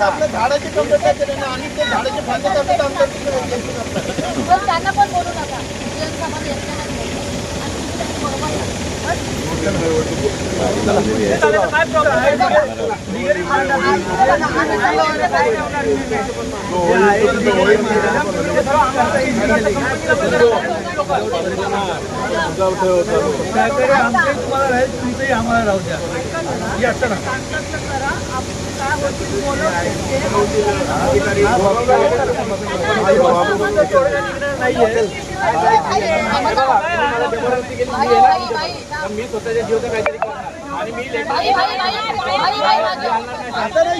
अहो, झाड आपलं झाडाची कंप्लेंट केली ना आणि ते झाडाची फांदी कापतात आमच्या करतात. पण त्यांना पण बोलू नका. आमचे तुम्हाला राहील तुमचंही आम्हाला राहू द्या. ही असं ना मी स्वतःच्या जीवाचं काहीतरी करणार. आणि मी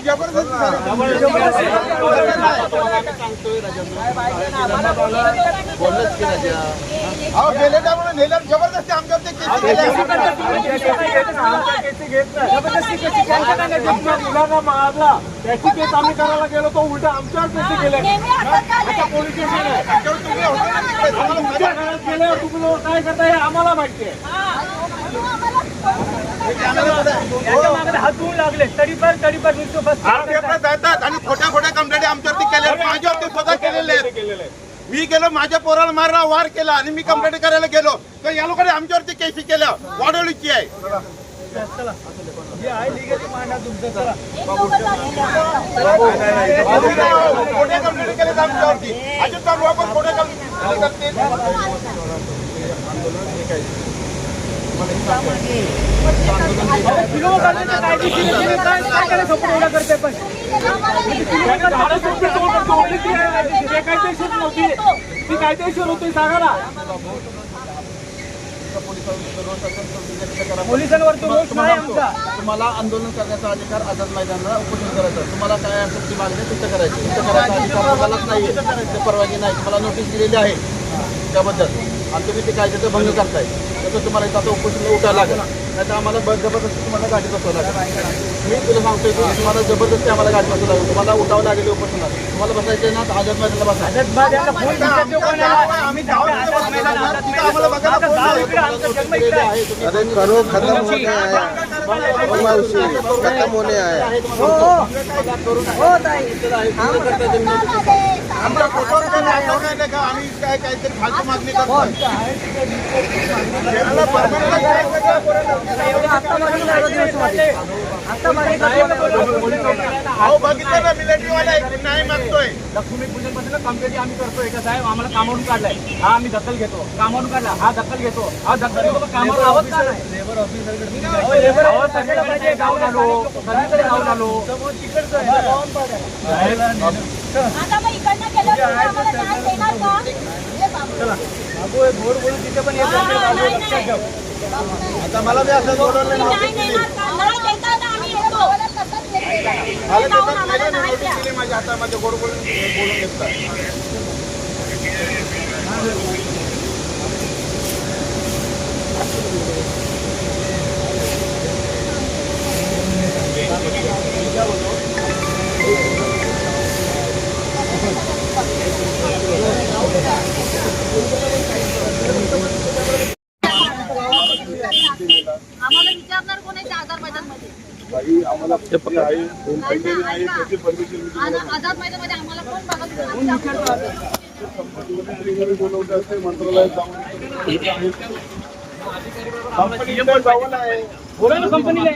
जबरदस्ती झाली. बोललोच की राजा. गेले त्यामुळे नेल्यावर जबरदस्ती केस केल्या. त्याची केस आम्ही करायला गेलो तो उलट आमच्यावर कशी गेले. पोलीस स्टेशन आहे तुम्ही घरात गेल्यावर काय करताय हे आम्हाला माहिती आहे. लागले तरी पण तरी पण बस जातात आणि खोट्या खोट्या कंप्लेंट आमच्यावरती केल्या माझ्यावरती स्वतः केलेले आहेत. मी गेलो माझ्या पोराला मारला वार केला आणि मी कंप्लेंट करायला गेलो. तर या लोकांनी आमच्यावरती केसी केल्या. वाढवलीची आहे. आहे खोट्या कंप्लेंट आमच्यावरती. अजित आपण खोट्या कंप्लेंट करते करते ती कायदेशीर होती सांगा ना पोलिसांवर तुम्हाला आंदोलन करण्याचा अधिकार आझाद मैदानाला उपोषण करायचं तुम्हाला काय असेल ती मागणी तिथं करायची तिथं करायचा अधिकार नाही ते परवानगी नाही. तुम्हाला नोटीस दिलेली आहे. त्याबद्दल. आणि तुम्ही ते कायद्याचा भंग करताय. त्याचं तुम्हाला इथं आता उपोषणला उठायला लागेल नाही तर आम्हाला ब- जबरदस्ती तुम्हाला गाडी बसवावं लागेल. मी तुला सांगतोय की तुम्हाला जबरदस्ती आम्हाला गाडी बसवावं लागेल. तुम्हाला उठावं लागेल उपोषणात तुम्हाला बसायचं आहे ना तर आझाद मैदानाला बसा. आम्ही आम्हाला बघायला फोन नाही. अरे करो खत्म होने आया मावशी खत्म होने आया आमच्या नाचवलं नाही का? आम्ही काय काहीतरी फालतू मागणी करतो याला permanent काय अहो बघितलं ना मिलिटरी नाही मागतोय. लक्ष्मी पूजनपासून कंप्लेंट आम्ही करतोय. का साहेब आम्हाला कामावरून काढलाय. हा आम्ही दखल घेतो. कामावरून काढला. हा दखल घेतो. हा दखल घेतो. कामावर नाही? लेबर ऑफिसर अहो, सगळीकडे जाऊन आलो सगळीकडे जाऊन आलो आता मग इकडनं गेल्यावर तुम्ही आम्हाला न्याय देणार का? बाबू. गोड बोलून तिथे पण येत नाही, लक्षात ठेव. नाही. आता मला बी असं बोलवलं तुम्ही न्याय नव्हतं देणार का? न्याय देता ना आम्ही येतो. तसंच केलं. मला देतात गेले ना. नोटीस दिली माझ्या हातामध्ये गोड बोलून बोलून घेतात आझाद मैदानमध्ये आम्हाला कोण बघत कंपनीला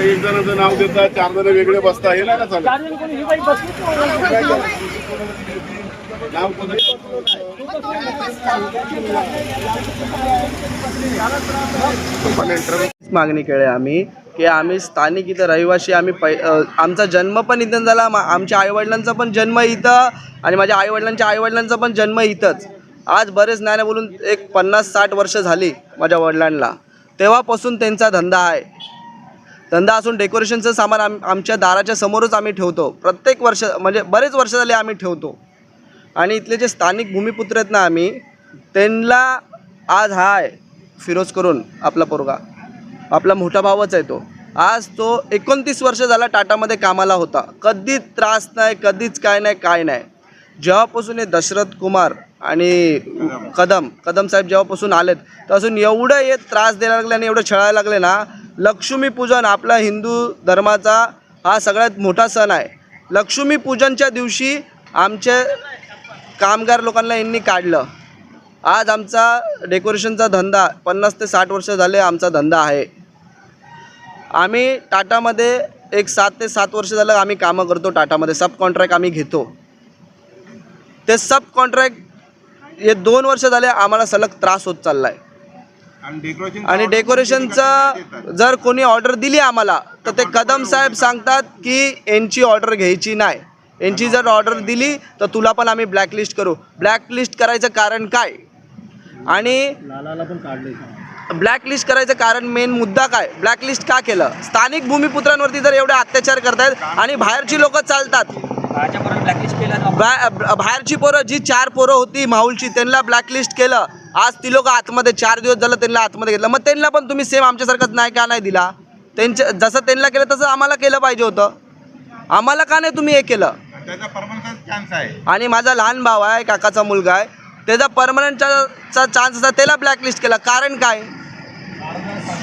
एक जणांचं नाव देता चार जण वेगळे बसता हे नाही ना चालत चार मागणी केली आम्ही की आम्ही स्थानिक इथं रहिवासी आम्ही पै आमचा जन्म पण इथं झाला आमच्या आईवडिलांचा पण जन्म इथं आणि माझ्या आईवडिलांच्या आईवडिलांचा पण जन्म इथंच. आज बरेच नाही बोलून एक पन्नास साठ वर्ष झाली माझ्या वडिलांना. तेव्हापासून त्यांचा धंदा आहे. धंदा असून डेकोरेशनचं सामान आम आमच्या दाराच्या समोरच आम्ही ठेवतो. प्रत्येक वर्ष म्हणजे बरेच वर्ष झाले आम्ही ठेवतो. आणि इथले जे स्थानिक भूमिपुत्र आहेत ना आम्ही त्यांना आज हाय फिरोज करून आपला पोरगा. आपला मोठा भावच आहे तो. आज तो एकोणतीस वर्ष झाला टाटामध्ये कामाला होता. कधीच त्रास नाही कधीच काय नाही काय नाही. जेव्हापासून हे दशरथ कुमार आणि कदम कदम साहेब जेव्हापासून आलेत तेव्हापासून एवढं हे त्रास द्यायला लागले आणि एवढं छळायला लागले ना लक्ष्मीपूजन आपला हिंदू धर्माचा हा सगळ्यात मोठा सण आहे. लक्ष्मीपूजनच्या दिवशी आमचे कामगार लोकांना यांनी काढलं. आज आमचा डेकोरेशनचा धंदा पन्नास ते साठ वर्ष झाले आमचा धंदा आहे. आम्ही टाटामध्ये एक सात ते सात वर्ष झालं आम्ही कामं करतो टाटामध्ये सब कॉन्ट्रॅक्ट आम्ही घेतो. ते सब कॉन्ट्रॅक्ट हे दोन वर्ष झाले आम्हाला सलग त्रास होत चालला आहे आणि डेकोरेशन आणि डेकोरेशनचं जर कोणी ऑर्डर दिली आम्हाला तर ते कदम साहेब सांगतात की यांची ऑर्डर घ्यायची नाही. यांची जर ऑर्डर दिली तर तुला पण आम्ही ब्लॅकलिस्ट करू. ब्लॅकलिस्ट करायचं कारण काय? आणि ब्लॅकलिस्ट करायचं कारण मेन मुद्दा काय? ब्लॅकलिस्ट का केलं? स्थानिक भूमिपुत्रांवरती जर एवढे अत्याचार करतायत आणि बाहेरची लोक चालतात. बाहेरची पोरं जी चार पोरं होती माहुलची त्यांना ब्लॅकलिस्ट केलं. आज ती लोक आतमध्ये चार दिवस झालं त्यांना आतमध्ये घेतलं. मग त्यांना पण तुम्ही सेम आमच्यासारखंच नाही का नाही दिला? त्यांच्या जसं त्यांना केलं तसं आम्हाला केलं पाहिजे होतं. आम्हाला का नाही तुम्ही हे केलं? त्याचा परमनंट चान्स आहे. आणि माझा लहान भाव आहे काकाचा मुलगा आहे. त्याचा परमनंटचा चान्स होता त्याला ब्लॅकलिस्ट केला. कारण काय?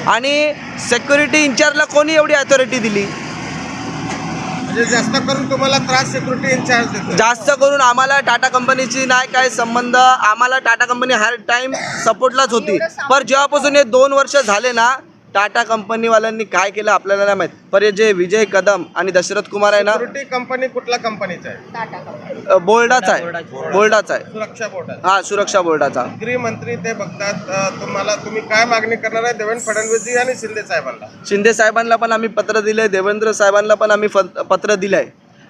आणि सेक्युरिटी इन्चार्जला कोणी एवढी अथॉरिटी दिली? म्हणजे जास्त करून तुम्हाला त्रास सिक्युरिटी इन्चार्ज देतो जास्त करून आम्हाला टाटा कंपनीची नाही काय संबंध. आम्हाला टाटा कंपनी हर टाइम सपोर्टलाच होती. पण जेव्हापासून हे दोन वर्ष झाले ना टाटा कंपनीवाल्यांनी काय केलं आपल्याला नाही माहीत. पर हे जे विजय कदम आणि दशरथ कुमार आहे ना सिक्युरिटी कंपनी कुठल्या कंपनीचा आहे? टाटा कंपनी अ, बोर्डाचा आहे. बोर्डाचा. आहे. सुरक्षा बोर्डात हा सुरक्षा बोर्डाचा. गृहमंत्री ते बघतात. अ, तुम्हाला तुम्ही काय मागणी करणार आहे? देवेंद्र फडणवीसजी आणि शिंदे साहेबांना. शिंदे साहेबांना पण आम्ही पत्र दिले देवेंद्र साहेबांना पण आम्ही फ- पत्र दिलं आहे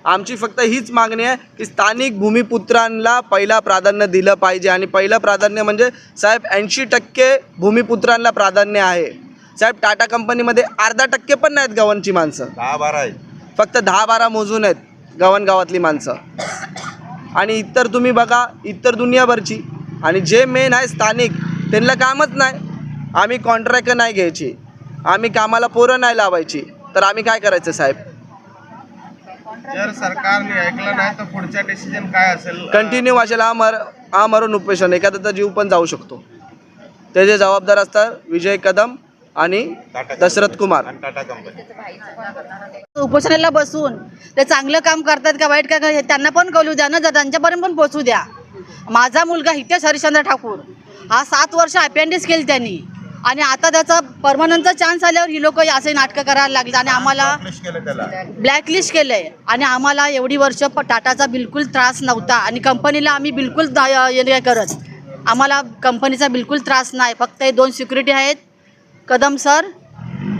आमची फक्त हीच मागणी आहे की स्थानिक भूमिपुत्रांना पहिला प्राधान्य दिलं पाहिजे. आणि पहिलं प्राधान्य म्हणजे साहेब ऐंशी टक्के भूमिपुत्रांना प्राधान्य आहे. साहेब टाटा कंपनीमध्ये अर्धा टक्के पण नाहीत गव्हाणची माणसं. दहा बारा आहे फक्त दहा बारा मोजून आहेत गव्हाण गावातली माणसं. आणि इतर तुम्ही बघा इतर दुनियाभरची. आणि जे मेन आहे स्थानिक त्यांना कामच नाही. आम्ही कॉन्ट्रॅक्ट नाही घ्यायची. आम्ही कामाला पोरं नाही लावायची. तर आम्ही काय करायचं साहेब? जर सरकारने ऐकलं नाही तर पुढचा डिसिजन काय असेल? कंटिन्यू वाचेल हा मर हा मरून उपेशन एखाद्याचा जीव पण जाऊ शकतो. त्याचे जबाबदार असतात विजय कदम आणि दशरथ कुमार. टाटा कंपनी उपोषणाला बसून ते चांगलं काम करतात का वाईट का हे त्यांना पण कळू द्या ना जर त्यांच्यापर्यंत पण पोचू द्या. माझा मुलगा हितेश हरिश्चंद्र ठाकूर हा सात वर्ष अपेंडिक्स केली त्यांनी. आणि आता त्याचा परमनंटचा चान्स आल्यावर ही लोक असे नाटकं करायला लागली आणि आम्हाला ब्लॅकलिस्ट केलंय. आणि आम्हाला एवढी वर्ष टाटाचा बिलकुल त्रास नव्हता आणि कंपनीला आम्ही बिलकुल करत. आम्हाला कंपनीचा बिलकुल त्रास नाही. फक्त हे दोन सिक्युरिटी आहेत. कदम सर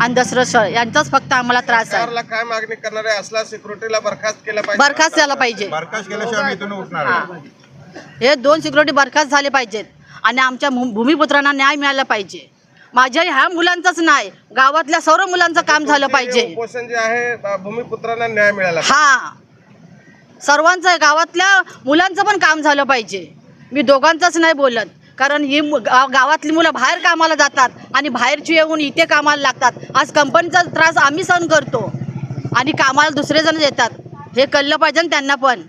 आणि दशरथ सर यांचाच फक्त आम्हाला त्रास आहे. सरकारला काय मागणी करणार आहे असला सिक्युरिटीला बरखास्त केलं पाहिजे. बरखास्त झाला पाहिजे. बरखास्त केल्याशिवाय मी इथून उठणार हे. दोन सिक्युरिटी बरखास्त झाले पाहिजेत आणि आमच्या भू- भूमिपुत्रांना न्याय मिळाला पाहिजे. माझ्या ह्या मुलांचंच नाही गावातल्या सर्व मुलांचं काम झालं पाहिजे. उपोषण जे आहे भूमिपुत्रांना न्याय मिळाला हा. सर्वांचं आहे, गावातल्या मुलांचं पण काम झालं पाहिजे. मी दोघांचंच नाही बोलत. कारण ही मु- गावातली मुलं बाहेर कामाला जातात आणि बाहेरची येऊन इथे कामाला लागतात. आज कंपनीचा त्रास आम्ही सहन करतो. आणि कामाला दुसरे जण येतात. हे कळलं पाहिजे ना त्यांना पण.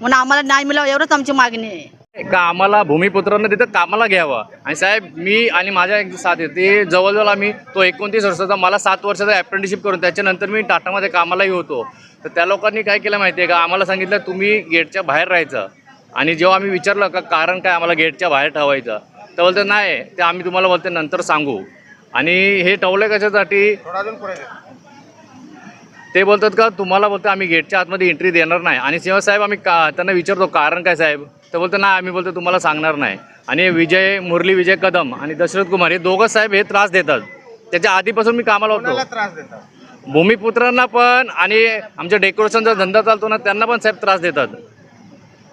म्हणून आम्हाला न्याय मिळावं एवढंच आमची मागणी आहे. का आम्हाला भूमिपुत्रांना तिथं कामाला घ्यावं? आणि साहेब मी आणि माझ्या एक साथ आहे. ते जवळजवळ आम्ही तो एकोणतीस वर्षाचा मला सात वर्षाचा अप्रेंटिसशिप करून त्याच्यानंतर मी टाटामध्ये कामालाही होतो. तर त्या लोकांनी काय केलं माहिती आहे का? आम्हाला सांगितलं तुम्ही गेटच्या बाहेर राहायचं. आणि जेव्हा आम्ही विचारलं का कारण काय आम्हाला गेटच्या बाहेर ठेवायचं तर बोलते नाही ते आम्ही तुम्हाला बोलते नंतर सांगू. आणि हे ठेवलं कशासाठी. ते बोलतात का तुम्हाला बोलतो आम्ही गेटच्या आतमध्ये एंट्री देणार नाही. आणि साहेब आम्ही का त्यांना विचारतो कारण काय साहेब? तर बोलतो नाही आम्ही बोलतो तुम्हाला सांगणार नाही. आणि विजय मुरली विजय कदम आणि दशरथ कुमार हे दोघं साहेब हे त्रास देतात. त्याच्या आधीपासून मी कामाला होतो. त्रास देतात? भूमिपुत्रांना पण आणि आमच्या डेकोरेशनचा धंदा चालतो ना त्यांना पण साहेब त्रास देतात.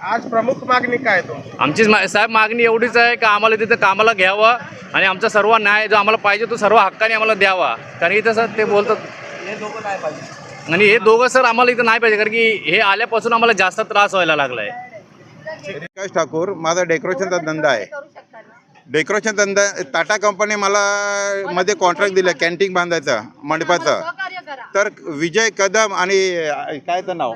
आज प्रमुख मागणी काय आहे तुमची? आमची मा- साहेब मागणी एवढीच आहे का आम्हाला तिथं कामाला घ्यावं आणि आमचा सर्व न्याय जो आम्हाला पाहिजे तो सर्व हक्काने आम्हाला द्यावा. कारण की तसं ते बोलतात आणि हे दोघं सर आम्हाला इथं नाही पाहिजे कारण की हे आल्यापासून आम्हाला जास्त त्रास व्हायला लागलाय. विकास ठाकूर माझा डेकोरेशनचा धंदा आहे. डेकोरेशन धंदा टाटा कंपनी मला मध्ये कॉन्ट्रॅक्ट दिलं कॅन्टीन बांधायचं मंडपाचं. तर विजय कदम आणि अ, काय तर नाव?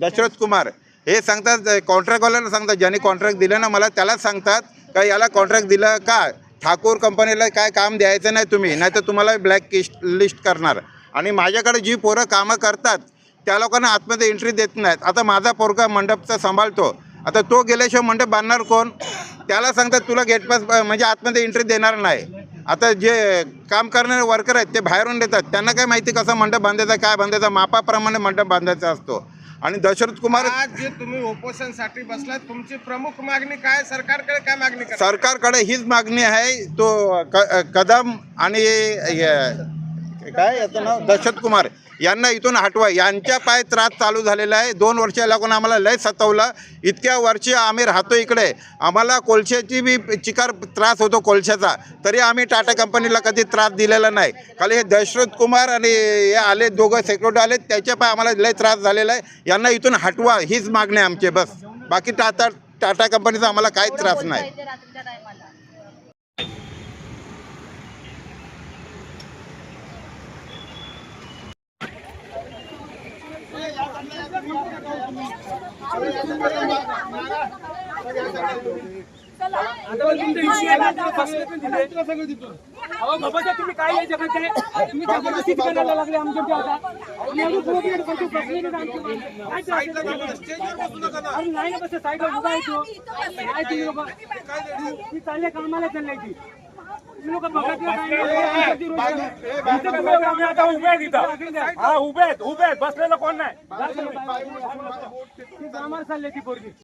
दशरथ कुमार. हे सांगतात कॉन्ट्रॅक्टवाल्याला सांगतात. ज्यांनी कॉन्ट्रॅक्ट दिलं ना मला त्यालाच सांगतात का याला कॉन्ट्रॅक्ट दिलं का? ठाकूर कंपनीला काय काम द्यायचं नाही तुम्ही नाही तर तुम्हाला ब्लॅक लिस्ट करणार. आणि माझ्याकडे जी पोरं कामं करतात त्या लोकांना आतमध्ये एंट्री देत नाहीत. आता माझा पोरगा मंडपचा सांभाळतो. आता तो गेल्याशिवाय मंडप बांधणार कोण? त्याला सांगतात तुला गेटपास म्हणजे आतमध्ये एंट्री देणार नाही. आता जे काम करणारे वर्कर आहेत ते बाहेरून देतात त्यांना काय माहिती कसं मंडप बांधायचा काय बांधायचा? मापाप्रमाणे मंडप बांधायचा असतो. आणि दशरथ कुमार आज जे तुम्ही उपोषणसाठी बसलात तुमची प्रमुख मागणी काय? सरकारकडे काय मागणी करा सरकारकडे हीच मागणी आहे तो क कदम आणि हे- काय याचं नाव? दशरथ कुमार. यांना इथून हटवा. यांच्या पाय त्रास चालू झालेला आहे. दोन वर्ष लागून आम्हाला लय सतवलं. इतक्या वर्षी आम्ही राहतो इकडे. आम्हाला कोळशाची बी चिकार त्रास होतो कोळशाचा. तरी आम्ही टाटा कंपनीला कधी त्रास दिलेला नाही. खाली हे दशरथ कुमार आणि हे आले दोघं सेक्युरिटी आले त्याच्या पाय आम्हाला लय त्रास झालेला आहे. यांना इथून हटवा. हीच मागणी आमची. बस. बाकी टाटा टाटा कंपनीचा आम्हाला काही त्रास नाही. बाबाच्या तुम्ही काय आहे जगात आहे? तुम्ही जबरदस्ती करायला लागले आमच्या आता येत नाही. काय? अरे ना बस साईडला उभा आहे तो. काय तुम्ही लोकं? ती चालले कामाला चालले ती आता उभे आहेत इथं. हा उभे आहेत उभे आहेत. बसलेलं कोण नाही? ती कामाला चालले ती पोरगी.